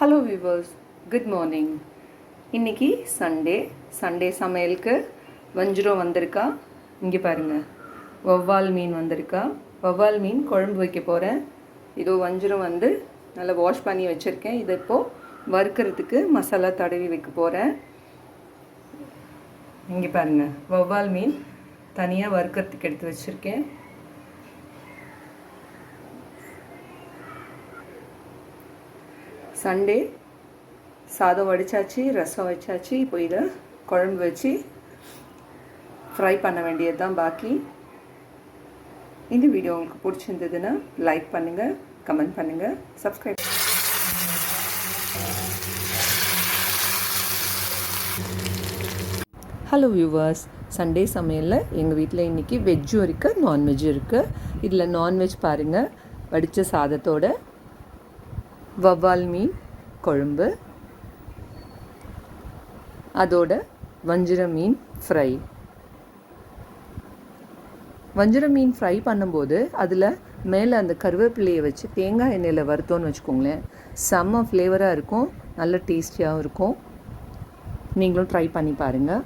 Hello viewers good morning இன்னைக்கு Sunday Sunday சமையலுக்கு வஞ்சிரம் வந்திருக்கா? இங்கே பாருங்கள் வவ்வால் மீன் வந்திருக்கா? வவ்வால் மீன் குழம்பு வைக்க போகிறேன் இதோ வஞ்சிரம் வந்து நல்லா வாஷ் பண்ணி வச்சுருக்கேன். இதை இப்போது வறுக்கிறதுக்கு மசாலா தடவி வைக்க போகிறேன் இங்கே பாருங்கள் வவ்வால் மீன் தனியாக வறுக்கிறதுக்கு எடுத்து வச்சுருக்கேன். சண்டே சாதம் வடிச்சாச்சு ரசம் வச்சாச்சு இப்போ இதை குழம்பு வச்சு ஃப்ரை பண்ண வேண்டியது தான் பாக்கி. இந்த வீடியோ உங்களுக்கு பிடிச்சிருந்ததுன்னா லைக் பண்ணுங்கள் கமெண்ட் பண்ணுங்கள் சப்ஸ்கிரைப் ஹலோ வியூவர்ஸ் சண்டே சமையலில் எங்கள் வீட்டில் இன்றைக்கி வெஜ்ஜும் இருக்குது நான்வெஜ்ஜும் இருக்குது இதில் நான்வெஜ் பாருங்கள் வடித்த சாதத்தோட வவ்வால் மீன் குழம்பு. அதோட வஞ்சிர மீன் ஃப்ரை. வஞ்சிர மீன் ஃப்ரை பண்ணும்போது அதில் மேலே அந்த கருவேப்பிலையை வச்சு தேங்காய் எண்ணெயில் வறுத்தோன்னு வச்சுக்கோங்களேன். செம்ம ஃப்ளேவராக இருக்கும் நல்ல டேஸ்டியாகவும் இருக்கும். நீங்களும் ட்ரை பண்ணி பாருங்கள்